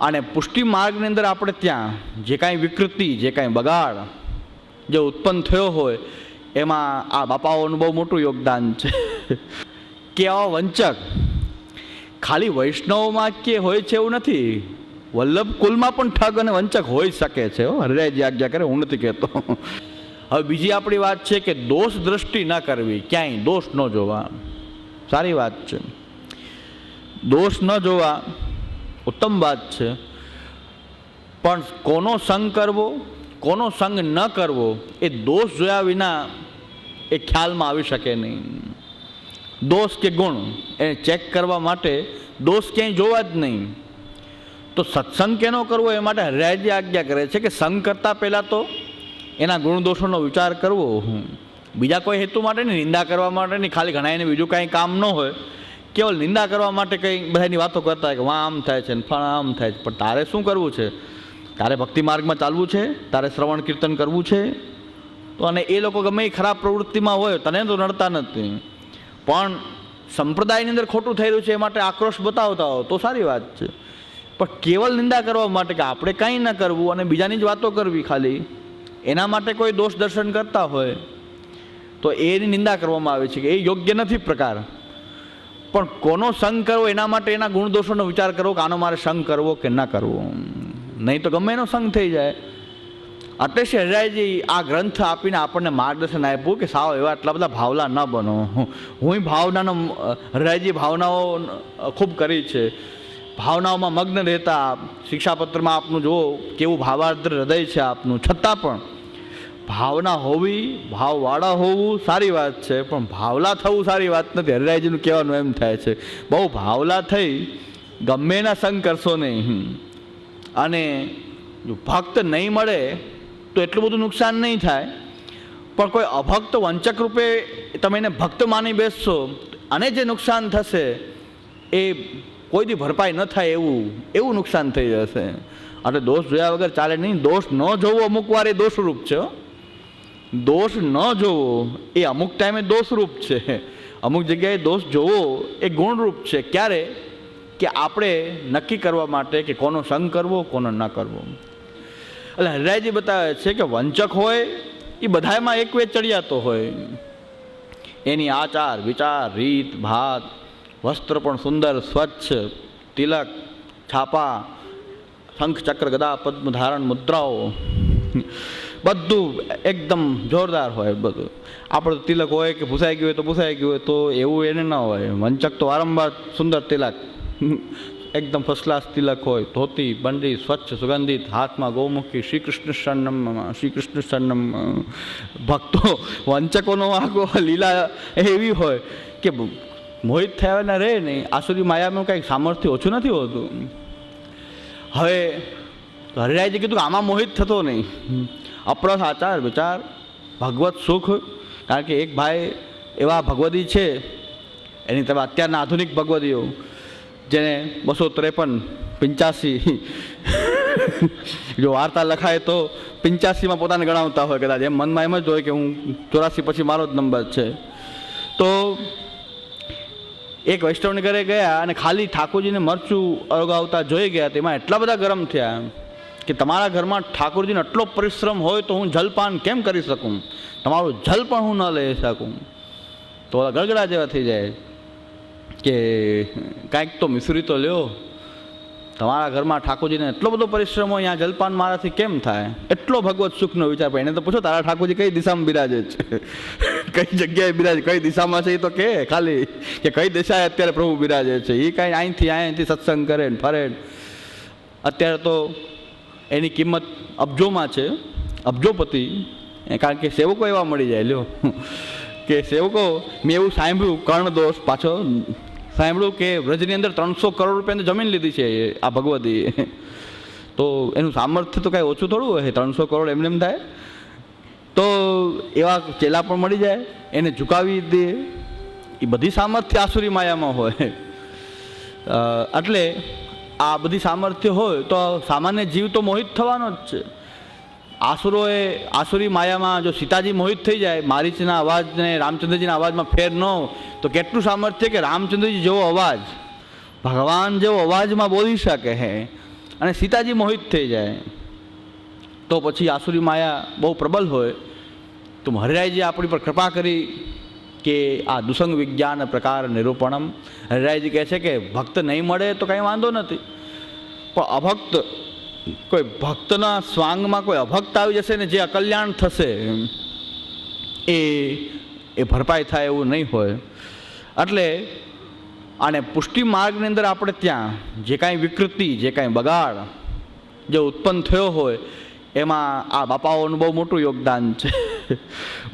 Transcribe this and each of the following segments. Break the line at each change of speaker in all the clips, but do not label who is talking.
અને પુષ્ટિ માર્ગની અંદર આપણે ત્યાં જે કાંઈ વિકૃતિ, જે કાંઈ બગાડ, જે ઉત્પન્ન થયો હોય, એમાં આ બાપાઓનું બહુ મોટું યોગદાન છે. કે આવા વંચક ખાલી વૈષ્ણવમાં કે હોય છે એવું નથી. વલ્લભ કુલમાં પણ ઠગ અને વંચક હોઈ શકે છે હો. હરિરાયજી આજ્ઞા કરે, હું નથી કહેતો. હવે બીજી આપણી વાત છે કે દોષ દ્રષ્ટિ ન કરવી, ક્યાંય દોષ ન જોવા. સારી વાત છે. દોષ ન જોવા ઉત્તમ વાત છે. પણ કોનો સંગ કરવો, કોનો સંગ ન કરવો, એ દોષ જોયા વિના એ ખ્યાલમાં આવી શકે નહીં. દોષ કે ગુણ એને ચેક કરવા માટે દોષ ક્યાંય જોવા જ નહીં. તો સત્સંગ કેનો કરવો એ માટે હરિરાયજી આજ્ઞા કરે છે કે સંગ કરતાં પહેલાં તો એના ગુણ દોષોનો વિચાર કરવો. બીજા કોઈ હેતુ માટે નહીં નિંદા કરવા માટે નહીં ખાલી ઘણા એને બીજું કાંઈ કામ ન હોય કેવલ નિંદા કરવા માટે કંઈ બધાની વાતો કરતા કે વાં આમ થાય છે ને ફળ આમ થાય છે. પણ તારે શું કરવું છે? તારે ભક્તિ માર્ગમાં ચાલવું છે? તારે શ્રવણ કીર્તન કરવું છે? તો અને એ લોકો ગમે એ ખરાબ પ્રવૃત્તિમાં હોય, તને તો નડતા નથી. પણ સંપ્રદાયની અંદર ખોટું થઈ રહ્યું છે, એ માટે આક્રોશ બતાવતા હો, તો સારી વાત છે. પણ કેવલ નિંદા કરવા માટે કે આપણે કાંઈ ન કરવું અને બીજાની જ વાતો કરવી ખાલી, એના માટે કોઈ દોષ દર્શન કરતા હોય, તો એની નિંદા કરવામાં આવે છે કે એ યોગ્ય નથી પ્રકાર. પણ કોનો સંગ કરવો એના માટે એના ગુણદોષોનો વિચાર કરવો કે આનો મારે સંગ કરવો કે ના કરવો? નહીં તો ગમે એનો સંગ થઈ જાય. એટલે શ્રી હરિરાયજી આ ગ્રંથ આપીને આપણને માર્ગદર્શન આપ્યું કે સાવ એવા એટલા બધા ભાવલા ન બનો. હું ભાવનાનો, હરિરાયજી ભાવનાઓ ખૂબ કરી છે. ભાવનાઓમાં મગ્ન રહેતા શિક્ષાપત્રમાં આપનું જુઓ કેવું ભાવાર્દ્ર હૃદય છે આપનું. છતાં પણ ભાવના હોવી, ભાવવાળા હોવું સારી વાત છે, પણ ભાવલા થવું સારી વાત નથી. હરિરાયજીનું કહેવાનું એમ થાય છે, બહુ ભાવલા થઈ ગમે એના સંગ કરશો નહીં. અને જો ભક્ત નહીં મળે તો એટલું બધું નુકસાન નહીં થાય. પણ કોઈ અભક્ત વંચક રૂપે તમે એને ભક્ત માની બેસશો, અને જે નુકસાન થશે એ કોઈ દી ભરપાઈ ન થાય એવું એવું નુકસાન થઈ જશે. એટલે દોષ જોયા વગર ચાલે નહીં. દોષ ન જોવો અમુક વાર એ દોષરૂપ છે. દોષ ન જોવો એ અમુક ટાઈમે દોષરૂપ છે. અમુક જગ્યાએ દોષ જોવો એ ગુણરૂપ છે. ક્યારે? કે આપણે નક્કી કરવા માટે કે કોનો સંગ કરવો, કોનો ન કરવો. એટલે હરિરાયજી બતાવે છે કે વંચક હોય, એ બધામાં એક ચડિયાતો હોય. એની આચાર, વિચાર, રીત, ભાત, વસ્ત્ર પણ સુંદર, સ્વચ્છ, તિલક, છાપા, શંખ, ચક્ર, ગદા, પદ્મ, ધારણ, મુદ્રાઓ. બધું એકદમ જોરદાર હોય બધું. આપણે તિલક હોય કે ભૂસાઈ ગયું હોય તો ભૂસાઈ ગયું હોય તો એવું એને ન હોય. વંચક તો વારંવાર સુંદર તિલક. એકદમ ફર્સ્ટ ક્લાસ તિલક હોય, ધોતી, બંડી, સ્વચ્છ, સુગંધિત, હાથમાં ગૌમુખી શ્રી કૃષ્ણ શરણમ શ્રી કૃષ્ણ શરણમ ભક્તો, વંચકોનો આખો લીલા, એવી હોય કે મોહિત થયાના રહે નહીં. આસુરી માયામાં કંઈક સામર્થ્ય ઓછું નથી હોતું. હવે હરિરાયજી કીધું કે આમાં મોહિત થતો નહીં. અપ્રસ આચાર વિચાર, ભગવત સુખ, કારણ કે એક ભાઈ એવા ભગવદી છે, એની તમે અત્યારના આધુનિક ભગવદીઓ, જેને બસો ત્રેપન, પંચ્યાસી, જો વાર્તા લખાય તો પંચ્યાસીમાં પોતાને ગણાવતા હોય કદાચ. એમ મનમાં એમ જ હોય કે હું ચોરાસી પછી મારો જ નંબર છે. તો એક વૈષ્ણવને ઘરે ગયા અને ખાલી ઠાકોરજીને મરચું અળગાવતા જોઈ ગયા, તેમાં એટલા બધા ગરમ થયા. કે તમારા ઘરમાં ઠાકોરજીનો આટલો પરિશ્રમ હોય તો હું જલપાન કેમ કરી શકું? તમારું જલ પણ હું ન લઈ શકું. તો ગળગડા જેવા થઈ જાય. કે કાંઈક તો મિશ્રી તો લ્યો. તમારા ઘરમાં ઠાકોરજીને એટલો બધો પરિશ્રમ હોય, અહીંયા જલપાન મારાથી કેમ થાય? એટલો ભગવત સુખનો વિચાર પણ એને તો પૂછો, તારા ઠાકોરજી કઈ દિશામાં બિરાજે છે? કઈ જગ્યાએ બિરાજે? કઈ દિશામાં છે એ તો કે ખાલી, કે કઈ દિશાએ અત્યારે પ્રભુ બિરાજે છે? એ કાંઈ અહીંથી અહીંથી સત્સંગ કરે ને ફરે અત્યારે તો એની કિંમત અબજોમાં છે. અબજોપતિ કારણ કે સેવકો એવા મળી જાય, લ્યો. કે સેવકો, મેં એવું સાંભળ્યું, કર્ણદોષ પાછો, સાંભળ્યું કે વ્રજની અંદર ત્રણસો કરોડ રૂપિયાની જમીન લીધી છે આ ભગવતીએ તો એનું સામર્થ્ય તો કાંઈ ઓછું થોડું હોય, ત્રણસો કરોડ એમને એમ થાય. તો એવા ચેલા પણ મળી જાય, એને ઝુકાવી દે. એ બધી સામર્થ્ય આસુરી માયામાં હોય. એટલે આ બધી સામર્થ્ય હોય તો સામાન્ય જીવ તો મોહિત થવાનો જ છે. આસુરોએ, આસુરી માયામાં જો સીતાજી મોહિત થઈ જાય, મારીચના અવાજને, રામચંદ્રજીના અવાજમાં ફેર ન હોય, તો કેટલું સામર્થ્ય કે રામચંદ્રજી જેવો અવાજ. ભગવાન જેવો અવાજમાં બોલી શકે હે અને સીતાજી મોહિત થઈ જાય. તો પછી આસુરી માયા બહુ પ્રબલ હોય. તો મહારાજે આપણી પર કૃપા કરી કે આ દુસંગ વિજ્ઞાન પ્રકાર નિરૂપણમ. હરિરાયજી કહે છે કે ભક્ત નહીં મળે તો કંઈ વાંધો નથી. પણ અભક્ત, કોઈ ભક્તના સ્વાંગમાં કોઈ અભક્ત આવી જશે ને જે અકલ્યાણ થશે, એ એ ભરપાઈ થાય એવું નહીં હોય. એટલે અને પુષ્ટિ માર્ગની અંદર આપણે ત્યાં જે કાંઈ વિકૃતિ, જે કાંઈ બગાડ, જે ઉત્પન્ન થયો હોય, એમાં આ બાપાઓનું બહુ મોટું યોગદાન છે.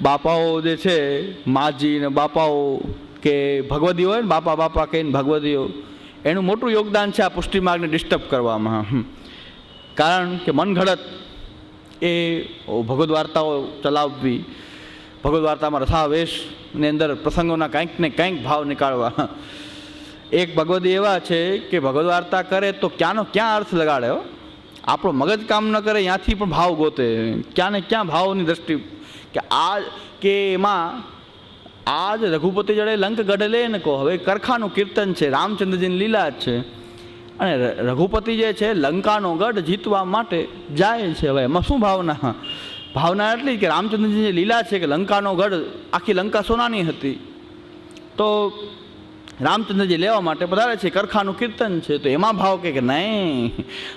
બાપાઓ જે છે, માજી ને બાપાઓ કે ભગવદીઓ હોય ને બાપા બાપા કહીને ભગવદીઓ, એનું મોટું યોગદાન છે આ પુષ્ટિમાર્ગને ડિસ્ટર્બ કરવામાં કારણ કે મનઘડત એ ભગવદ્ વાર્તાઓ ચલાવવી, ભગવદ વાર્તામાં રસાવેશની અંદર પ્રસંગોના કંઈક ને કંઈક ભાવ નીકાળવા. એક ભગવદી એવા છે કે ભગવદ વાર્તા કરે તો ક્યાંનો ક્યાં અર્થ લગાડે આપણો મગજ કામ ન કરે, ત્યાંથી પણ ભાવ ગોતે. ક્યાં ને ક્યાં ભાવની દ્રષ્ટિ કે આ કે એમાં આ જ રઘુપતિ જડે લંક ગઢ લે ને કહો. હવે કરખાનું કીર્તન છે, રામચંદ્રજીની લીલા છે. અને રઘુપતિ જે છે, લંકાનો ગઢ જીતવા માટે જાય છે હવે. એમાં શું ભાવના? ભાવના એટલી કે રામચંદ્રજીની લીલા છે કે લંકાનો ગઢ, આખી લંકા સોનાની હતી. તો રામચંદ્રજી લેવા માટે પધારે છે, કરખાનું કીર્તન છે, તો એમાં ભાવ કે નહીં?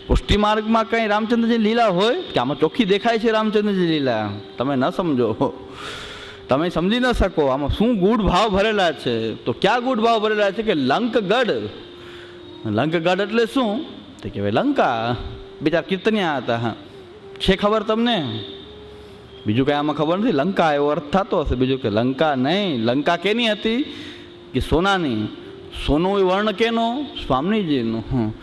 પુષ્ટિ માર્ગમાં કંઈ રામચંદ્રજી લીલા હોય? કે આમાં ચોખ્ખી દેખાય છે રામચંદ્રજી લીલા? તમે ન સમજો. તમે સમજી ન શકો, આમાં શું ગૂઢ ભાવ ભરેલા છે? તો ક્યાં ગૂઢ ભાવ ભરેલા છે કે લંકગઢ? લંકગઢ એટલે શું? તો કે ભાઈ લંકા. બીજા કીર્તનિયા હતા, હા. છે ખબર તમને? બીજું કાંઈ આમાં ખબર નથી? લંકા એવો અર્થ થતો હશે. બીજું કે લંકા નહીં. લંકા કેની હતી? કે સોનાની, સોનું એ વર્ણ કેનો સ્વામીજીનું.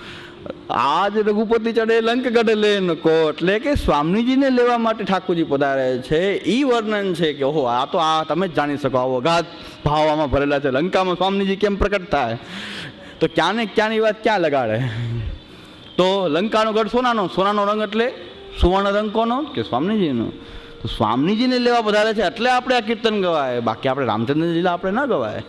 આજ રઘુપતિ ચડે લંક ગઢ લેન કો એટલે કે સ્વામીજીને લેવા માટે ઠાકોરજી પધારે છે. એ વર્ણન છે કે, ઓહો, આ તો આ તમે જ જાણી શકો. આવો અગાધ ભાવમાં ભરેલા છે. લંકામાં સ્વામીજી કેમ પ્રકટ થાય? તો ક્યાં ને ક્યાંની વાત ક્યાં લગાડે? તો લંકાનો ગઢ સોનાનો. સોનાનો રંગ એટલે સુવર્ણ રંગ કોનો કે સ્વામીજીનો? તો સ્વામીજીને લેવા પધારે છે. એટલે આપણે આ કીર્તન ગવાય. બાકી આપણે રામચંદ્ર લીલા આપણે ન ગવાય.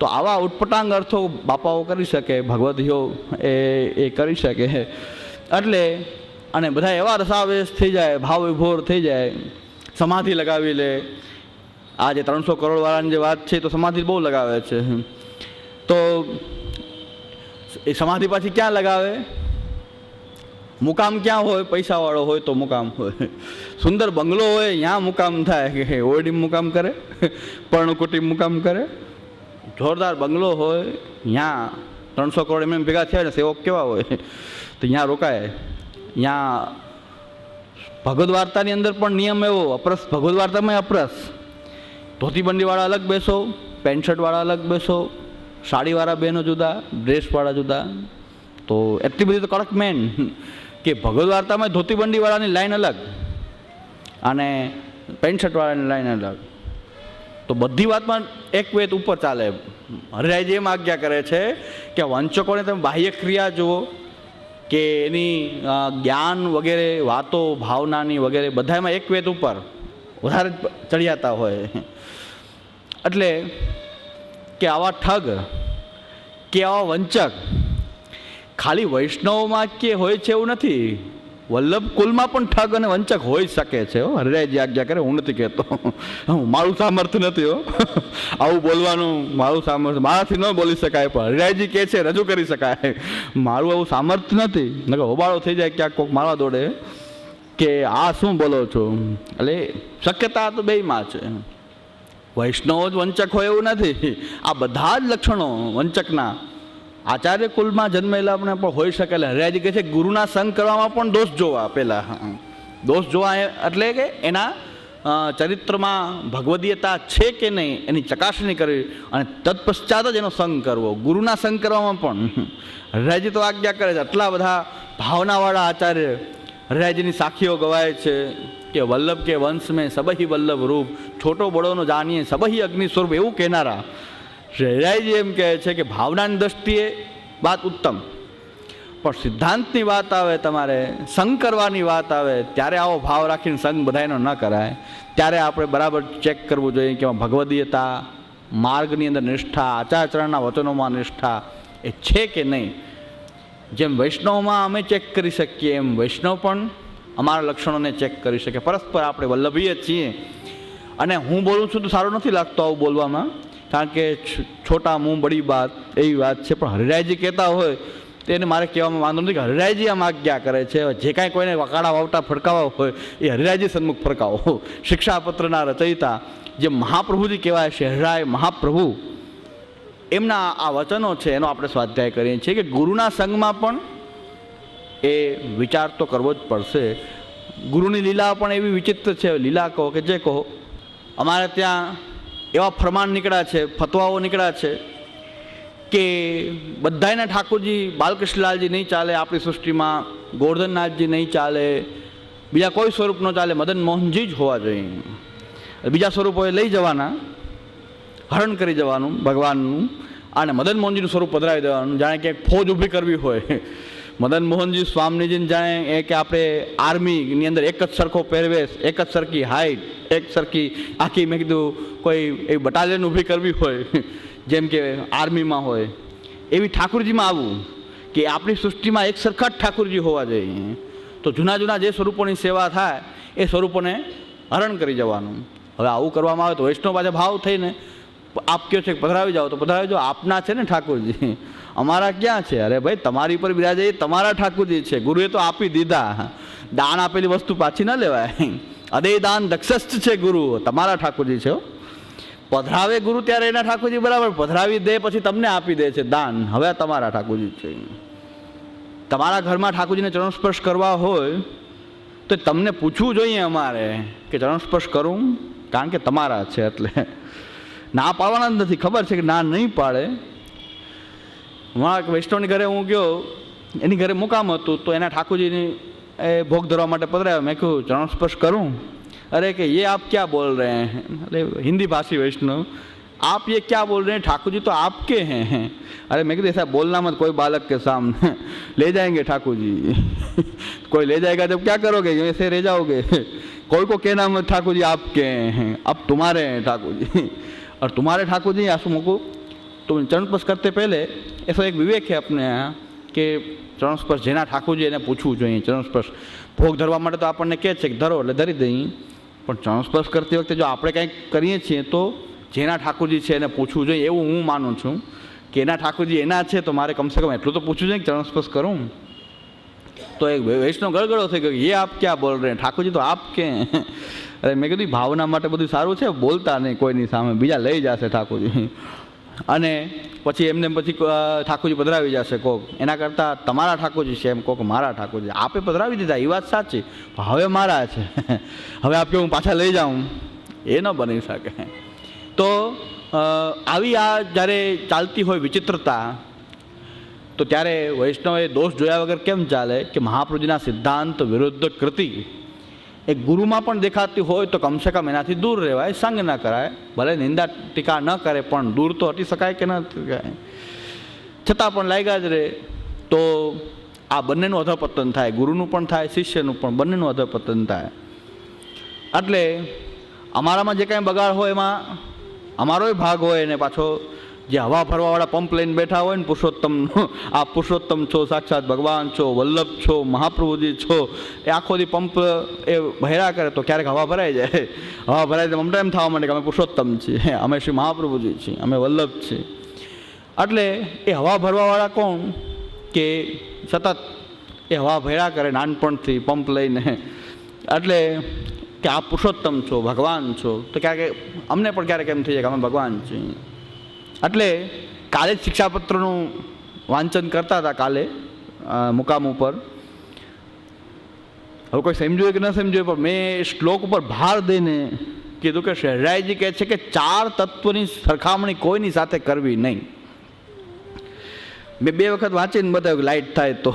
તો આવા ઉટપટાંગ અર્થો બાપાઓ કરી શકે ભગવતીઓ એ એ કરી શકે. એટલે, અને બધા એવા રસાવેશ થઈ જાય, ભાવ વિભોર થઈ જાય, સમાધિ લગાવી લે. આ જે ત્રણસો કરોડવાળાની જે વાત છે તો સમાધિ બહુ લગાવે છે. તો એ સમાધિ પાછી ક્યાં લગાવે? મુકામ ક્યાં હોય? પૈસાવાળો હોય તો મુકામ હોય. સુંદર બંગલો હોય ત્યાં મુકામ થાય. કે ઓરડી મુકામ કરે, પર્ણકુટી મુકામ કરે. જોરદાર બંગલો હોય ત્યાં ત્રણસો કરોડ એમ ભેગા થયા ને સેવક કેવા હોય, તો ત્યાં રોકાય. ત્યાં ભગવદ વાર્તાની અંદર પણ નિયમ એવો, અપરસ ભગવદ વાર્તામાં અપરસ. ધોતીબંડીવાળા અલગ બેસો પેન્ટ શર્ટવાળા અલગ બેસો, સાડીવાળા બહેનો જુદા, ડ્રેસવાળા જુદા. તો એટલી બધી તો કડક મેન, કે ભગવદ વાર્તામાં ધોતીબંડીવાળાની લાઈન અલગ અને પેન્ટ શર્ટવાળાની લાઈન અલગ. તો બધી વાતમાં એક વેદ ઉપર ચાલે. હરિરાયજી એમ આજ્ઞા કરે છે કે વંચકોને તમે બાહ્ય ક્રિયા જુઓ કે એની જ્ઞાન વગેરે, વાતો, ભાવનાની વગેરે બધામાં એક વેદ ઉપર વધારે ચડિયાતા હોય. એટલે કે આવા ઠગ કે આવા વંચક ખાલી વૈષ્ણવમાં કે હોય છે એવું નથી. વલ્લભ કુલમાં પણ ઠગ અને વંચક હોઈ શકે છે, હો. હરિરાયજી આજ્ઞા કરે, હું નથી કહેતો. હું મારું સામર્થ્ય નથી, હો. આવું બોલવાનું મારું સામર્થ્ય મારાથી ન બોલી શકાય, પણ હરિરાયજી કહે છે, રજૂ કરી શકાય. મારું આવું સામર્થ્ય નથી. નકર હોબાળો થઈ જાય ક્યાંક કોઈક મારવા દોડે કે આ શું બોલો છો? એટલે શક્યતા તો બેયમાં છે. વૈષ્ણવ જ વંચક હોય એવું નથી. આ બધા જ લક્ષણો વંચકના આચાર્ય કુલમાં જન્મેલા પણ પણ હોઈ શકે એટલે હરિયાજી કહે છે, ગુરુના સંગ કરવામાં પણ દોષ જોવા પહેલાં દોષ જોવા એટલે કે એના ચરિત્રમાં ભગવદીયતા છે કે નહીં, એની ચકાસણી કરવી અને તત્પશ્ચાત જ એનો સંગ કરવો. ગુરુના સંગ કરવામાં પણ. હરિયાજી તો આજ્ઞા કરે છે, આટલા બધા ભાવનાવાળા આચાર્ય હરિયાજીની સાખીઓ ગવાય છે કે વલ્લભ કે વંશ મેં સબહી વલ્લભ રૂપ, છોટો બડોનો જાણીએ સબહી અગ્નિ સ્વરૂપ એવું કહેનારા. શ્રેયાજી એમ કહે છે કે ભાવનાની દ્રષ્ટિએ વાત ઉત્તમ. પણ સિદ્ધાંતની વાત આવે, તમારે સંગ કરવાની વાત આવે, ત્યારે આવો ભાવ રાખીને સંગ બધાયનો ન કરાય. ત્યારે આપણે બરાબર ચેક કરવું જોઈએ કે ભગવદીયતા, માર્ગની અંદર નિષ્ઠા આચારચરણના વચનોમાં નિષ્ઠા એ છે કે નહીં? જેમ વૈષ્ણવમાં અમે ચેક કરી શકીએ, એમ વૈષ્ણવ પણ અમારા લક્ષણોને ચેક કરી શકે. પરસ્પર આપણે વલ્લભીએ છીએ. અને હું બોલું છું તો સારું નથી લાગતું આવું બોલવામાં. કારણ કે છોટા મું બડી બાત એવી વાત છે. પણ હરિરાયજી કહેતા હોય તો એને મારે કહેવામાં વાંધો નથી કે હરિરાયજી આમ આજ્ઞા કરે છે. જે કાંઈ કોઈને વકાળા વાવટા ફડકાવા હોય, એ હરિરાયજી સન્મુખ ફડકાવો શિક્ષાપત્રના રચયિતા જે મહાપ્રભુજી કહેવાય છે હરિરાય મહાપ્રભુ, એમના આ વચનો છે, એનો આપણે સ્વાધ્યાય કરીએ છીએ કે ગુરુના સંગમાં પણ એ વિચાર તો કરવો જ પડશે. ગુરુની લીલા પણ એવી વિચિત્ર છે. લીલા કહો કે જે કહો, અમારે ત્યાં એવા ફરમાન નીકળ્યા છે, ફતવાઓ નીકળ્યા છે કે બધાયના ઠાકોરજી બાલકૃષ્ણલાલજી નહીં ચાલે, આપણી સૃષ્ટિમાં ગોર્ધનનાથજી નહીં ચાલે, બીજા કોઈ સ્વરૂપ ન ચાલે, મદન મોહનજી જ હોવા જોઈએ. બીજા સ્વરૂપો એ લઈ જવાના, હરણ કરી જવાનું ભગવાનનું, અને મદન મોહનજીનું સ્વરૂપ પધરાવી દેવાનું. જાણે કે ફોજ ઊભી કરવી હોય. મદન મોહનજી સ્વામીજીને જાણે એ કે આપણે આર્મીની અંદર એક જ સરખો પહેરવેશ, એક જ સરખી હાઈટ એક સરખી આખી મેં કીધું કોઈ એ બટાલિયન ઊભી કરવી હોય, જેમ કે આર્મીમાં હોય. એવી ઠાકુરજીમાં આવવું કે આપણી સૃષ્ટિમાં એક સરખા જ ઠાકુરજી હોવા જોઈએ. તો જૂના જૂના જે સ્વરૂપોની સેવા થાય, એ સ્વરૂપોને હરણ કરી જવાનું. હવે આવું કરવામાં આવે તો વૈષ્ણવ પાસે ભાવ થઈને આપ કયો છે કે પધરાવી જાઓ, તો પધરાવી જાઓ. આપના છે ને ઠાકોરજી. અમારા ક્યાં છે? અરે ભાઈ, તમારી પર બિરાજે એ તમારા ઠાકુરજી છે. ગુરુએ તો આપી દીધા. દાન આપેલી વસ્તુ પાછી ન લેવાય. અદે દાન દક્ષસ્થ છે ગુરુ. તમારા ઠાકોરજી છે. પધરાવે ગુરુ ત્યારે એના ઠાકોરજી બરાબર. પધરાવી દે પછી તમને આપી દે છે દાન. હવે તમારા ઠાકોરજી છે. તમારા ઘરમાં ઠાકોરજીને ચરણ સ્પર્શ કરવા હોય, તો તમને પૂછવું જોઈએ અમારે કે ચરણ સ્પર્શ કરું? કારણ કે તમારા છે એટલે. ના પાડવાના જ નથી. ખબર છે કે ના નહીં પાડે. હમણાં એક વૈષ્ણવની ઘરે હું ગયો એની ઘરે મુકામ હતું તો એના ઠાકોરજીની એ ભોગ ધરવા માટે પધરાયો મેં કહ્યું ચરણ સ્પર્શ કરું अरे कि ये आप क्या बोल रहे हैं अरे हिंदी भाषी वैष्णव आप ये क्या बोल रहे हैं ठाकुर जी तो आपके हैं अरे मैं कहते ऐसा बोलना मत कोई बालक के सामने ले जाएंगे ठाकुर जी कोई ले जाएगा जब क्या करोगे ऐसे रह जाओगे कोई को कहना मत ठाकुर जी आपके हैं अब तुम्हारे हैं ठाकुर जी और तुम्हारे ठाकुर जी आंसू को तो चरण स्पर्श करते पहले ऐसा एक विवेक है अपने यहाँ કે ચરણ સ્પર્શ જેના ઠાકોરજી એને પૂછવું જોઈએ ચરણ સ્પર્શ ભોગ ધરવા માટે તો આપણને કહે છે કે ધરો એટલે ધરી દઈએ પણ ચરણ સ્પર્શ કરતી વખતે જો આપણે કંઈક કરીએ છીએ તો જેના ઠાકોરજી છે એને પૂછવું જોઈએ એવું હું માનું છું કે એના ઠાકોરજી એના છે તો મારે કમસે કમ એટલું તો પૂછવું જોઈએ કે ચરણ સ્પર્શ કરું તો એક વૈષ્ણવ ગળગળો થઈ ગયો એ આપ ક્યાં બોલ રહે ઠાકોરજી તો આપ કે અરે મેં કીધું ભાવના માટે બધું સારું છે બોલતા નહીં કોઈની સામે બીજા લઈ જશે ઠાકોરજી અને પછી એમને પછી ઠાકોરજી પધરાવી જશે કોક. એના કરતાં તમારા ઠાકોરજી છે એમ કોક મારા ઠાકોરજી. આપે પધરાવી દીધા, એ વાત સાચી. હવે મારા છે. હવે આપ કે હું પાછા લઈ જાઉં. એ ન બની શકે. તો આવી આ જ્યારે ચાલતી હોય વિચિત્રતા, તો ત્યારે વૈષ્ણવે દોષ જોયા વગર કેમ ચાલે? કે મહાપ્રભુજીના સિદ્ધાંત વિરુદ્ધ કૃતિ. એ ગુરુમાં પણ દેખાતી હોય તો કમસે કમ એનાથી દૂર રહેવાય, સંગ ન કરાય. ભલે નિંદા ટીકા ન કરે, પણ દૂર તો હટી શકાય કે ન શકાય. છતાં પણ લાગ્યા જ રહે તો આ બંનેનું અધપતન થાય, ગુરુનું પણ થાય, શિષ્યનું પણ, બંનેનું અધપતન થાય. એટલે અમારામાં જે કાંઈ બગાડ હોય એમાં, અમારોય ભાગ હોય એને પાછો જે હવા ભરવાવાળા પંપ લઈને બેઠા હોય ને, પુરુષોત્તમ આ પુરુષોત્તમ છો, સાક્ષાત ભગવાન છો, વલ્લભ છો, મહાપ્રભુજી છો, એ આખો દી પંપ એ ભર્યા કરે તો ક્યારેક હવા ભરાઈ જાય. હવા ભરાય તો અમને એમ થવા માંડે કે અમે પુરુષોત્તમ છીએ. અમે શ્રી મહાપ્રભુજી છીએ, અમે વલ્લભ છીએ. એટલે એ હવા ભરવાવાળા કોણ? કે સતત એ હવા ભર્યા કરે નાનપણથી પંપ લઈને. એટલે કે આ પુરુષોત્તમ છો, ભગવાન છો, તો ક્યારેક અમને પણ ક્યારેક એમ થઈ જાય કે અમે ભગવાન છીએ. એટલે કાલે જ શિક્ષાપત્રનું વાંચન કરતા હતા કાલે મુકામ ઉપર. હવે કોઈ સમજ્યું કે ન સમજ્યું, પણ મેં શ્લોક ઉપર ભાર દઈને કીધું કે શહેરાયજી કહે છે કે ચાર તત્વની સરખામણી કોઈની સાથે કરવી નહીં. મેં બે વખત વાંચીને બતાવ્યું લાઇટ થાય તો.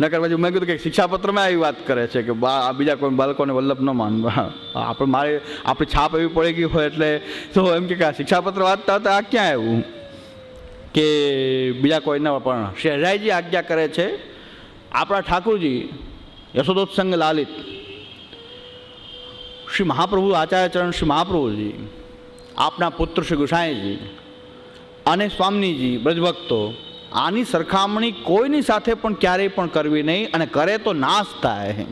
નકર પછી મેં કીધું કે શિક્ષાપત્રમાં આવી વાત કરે છે કે બા બીજા કોઈ બાળકોને વલ્લભ ન માનવા. આપણે મારે, આપણી છાપ એવી પડી ગઈ હોય એટલે તો એમ કે શિક્ષાપત્ર વાંચતા હતા, આ ક્યાં આવ્યું? કે બીજા કોઈના પણ શહેરાઈજી આજ્ઞા કરે છે, આપણા ઠાકુરજી, યશોદોત્સંગ લાલિત, શ્રી મહાપ્રભુ આચાર્યચરણ શ્રી મહાપ્રભુજી, આપના પુત્ર શ્રી ગુસાઈજી અને સ્વામીજી, બ્રજભક્તો આની સરખામણી કોઈની સાથે પણ ક્યારેય પણ કરવી નહીં અને કરે તો નાશ થાય.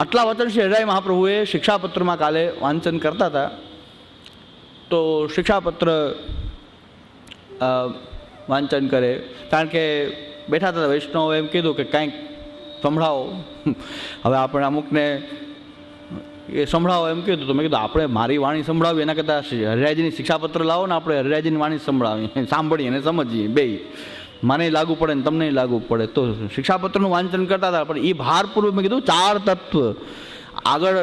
આટલા વચન શ્રી હરિરાય મહાપ્રભુએ શિક્ષાપત્રમાં કાલે વાંચન કરતા હતા. તો શિક્ષાપત્ર વાંચન કરે. કારણ કે બેઠા હતા વૈષ્ણવ એમ કીધું કે કાંઈક સંભળાવો. હવે આપણે અમુકને એ સંભળાવો એમ કીધું તો મેં કીધું, આપણે મારી વાણી સંભળાવી. એના કરતાં શ્રી શિક્ષાપત્ર લાવો ને આપણે હરિરાયજીની વાણી સંભળાવી. સાંભળીએ અને સમજીએ બે મને લાગુ પડે ને તમને લાગુ પડે. તો શિક્ષાપત્રનું વાંચન કરતા હતા, પણ એ ભારપૂર્વક મેં કીધું, ચાર તત્વ. આગળ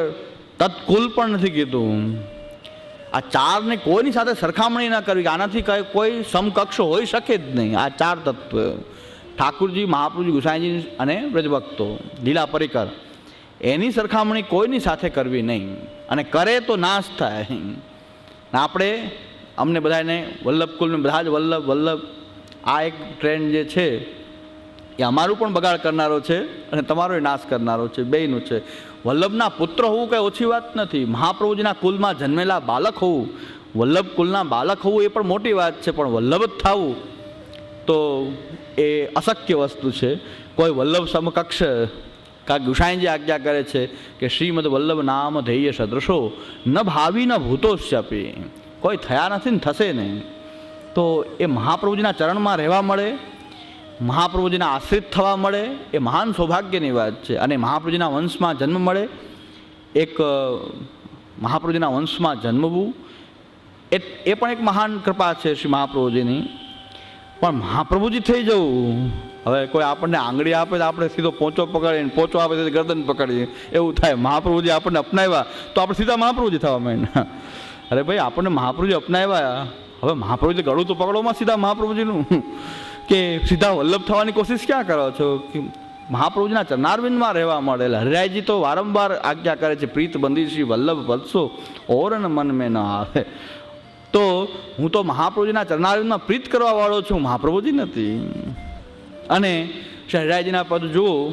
તત્કુલ પણ નથી કીધું. આ ચારને કોઈની સાથે સરખામણી ના કરવી આનાથી કઈ, કોઈ સમકક્ષ હોઈ શકે જ નહીં. આ ચાર તત્વ. ઠાકુરજી, મહાપ્રભુજી ગુસાઈજી અને વ્રજભક્તો. લીલા પરિકર. એની સરખામણી કોઈની સાથે કરવી નહીં. અને કરે તો નાશ થાય. આપણે અમને બધાને વલ્લભ કુલને, બધા જ વલ્લભ વલ્લભ, આ એક ટ્રેન્ડ જે છે, એ અમારું પણ બગાડ કરનારો છે અને તમારો નાશ કરનારો છે, બેયનું છે. વલ્લભના પુત્ર હોવું કંઈ ઓછી વાત નથી. મહાપ્રભુજીના કુલમાં જન્મેલા બાલક હોવું, વલ્લભ કુલના બાલક હોવું એ પણ મોટી વાત છે, પણ વલ્લભ જ થવું તો એ અશક્ય વસ્તુ છે. કોઈ વલ્લભ સમકક્ષ કા ગુસાઈજી આજ્ઞા કરે છે કે શ્રીમદ વલ્લભ નામ ધૈર્ય સદૃશો, ન ભાવિ ન ભૂતોશ્યપી કોઈ થયા નથી ને થશે નહીં. તો એ મહાપ્રભુજીના ચરણમાં રહેવા મળે, મહાપ્રભુજીના આશ્રિત થવા મળે, એ મહાન સૌભાગ્યની વાત છે. અને મહાપ્રભુજીના વંશમાં જન્મ મળે, એક મહાપ્રભુજીના વંશમાં જન્મવું, એ એ પણ એક મહાન કૃપા છે શ્રી મહાપ્રભુજીની. પણ મહાપ્રભુજી થઈ જવું હવે કોઈ આપણને આંગળી આપે તો આપણે સીધો પોચો પકડીને, પોચો આપે તો ગરદન પકડીએ. એવું થાય. મહાપ્રભુજી આપણને અપનાવ્યા તો આપણે સીધા મહાપ્રભુજી થવા માંડ્યા. અરે ભાઈ, આપણને મહાપ્રભુજી અપનાવ્યા. હવે મહાપ્રભુજી ગળું તો પકડોમાં સીધા મહાપ્રભુજીનું. કે સીધા વલ્લભ થવાની કોશિશ ક્યાં કરો છો? કે મહાપ્રભુજીના ચરનારવિંદમાં રહેવા મળેલા. હરિરાયજી તો વારંવાર આજ્ઞા કરે છે, પ્રીત બંદીશી વલ્લભ, વત્સો ઓરન મન મેં ન આવે. તો હું તો મહાપ્રભુજીના ચરનારવિંદમાં પ્રીત કરવાવાળો છું. મહાપ્રભુજી નથી. અને શહેરાજીના પદ જુઓ,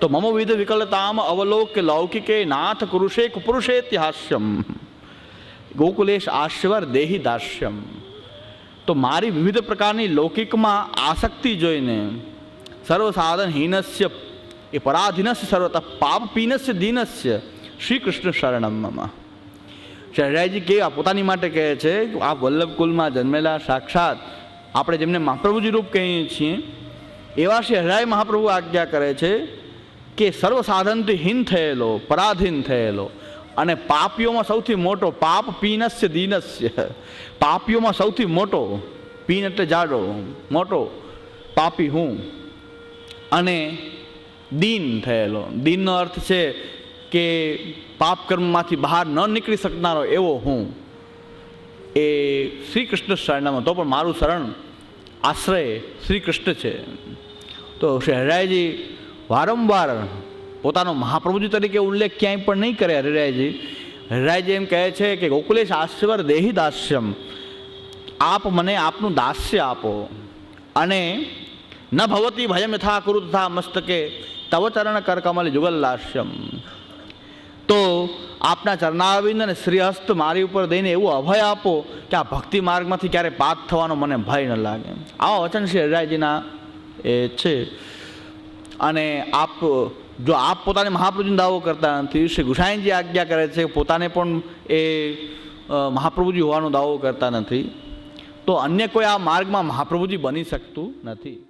તો મમ વિધ વિકલતામ અવલોક લૌકિકે નાથ કુરુષે પુરુષેતિહાસ્યમ ગોકુલેશ આશ્વર દેહી દાસ્યમ. તો મારી વિવિધ પ્રકારની લૌકિકમાં આસક્તિ જોઈને સર્વસાધનહીનસ્ય, એ પરાધીનસ્ય સર્વત પાપ પીનસ્ય દીનસ્ય શ્રી કૃષ્ણ શરણમ મમ. શહેરાજી કે પોતાની માટે કહે છે આ વલ્લભ કુલમાં જન્મેલા સાક્ષાત આપણે જેમને મહાપ્રભુજી રૂપ કહીએ છીએ એવા શ્રી હરાય મહાપ્રભુ આજ્ઞા કરે છે કે સર્વ સાધનથી હીન થયેલો, પરાધીન થયેલો અને પાપીઓમાં સૌથી મોટો પાપ પીનસ્ય, દીનસ્ય. પાપીઓમાં સૌથી મોટો, પીન એટલે જાડો, મોટો પાપી હું અને દીન થયેલો. દીનનો અર્થ છે કે પાપ કર્મમાંથી બહાર ન નીકળી શકનારો એવો હું. એ શ્રી કૃષ્ણ શરણમાં, તો પણ મારું શરણ આશ્રય શ્રી કૃષ્ણ છે. તો શ્રી હરિરાયજી વારંવાર પોતાનો મહાપ્રભુજી તરીકે ઉલ્લેખ ક્યાંય પણ નહીં કરે હરિરાયજી. હરિરાયજી એમ કહે છે કે ગોકુલેશ આશ્વર દેહી દાસ્યમ આપ મને આપનું દાસ્ય આપો. અને ન ભવતી ભયમ યથા કુરુ તથા મસ્તકે તવ ચરણ કર કમલ જુગલ્લાસ્યમ તો આપના ચરણાવિંદ અને શ્રીહસ્ત મારી ઉપર દઈને એવું અભય આપો કે આ ભક્તિ માર્ગમાંથી ક્યારે પાત થવાનો મને ભય ન લાગે. આવા વચન શ્રી હરિરાયજીના એ છે. અને આપ, જો આપ પોતાને મહાપ્રભુજીનો દાવો કરતા નથી, શ્રી ગુસાઈનજી આજ્ઞા કરે છે પોતાને પણ એ મહાપ્રભુજી હોવાનો દાવો કરતા નથી. તો અન્ય કોઈ આ માર્ગમાં મહાપ્રભુજી બની શકતું નથી.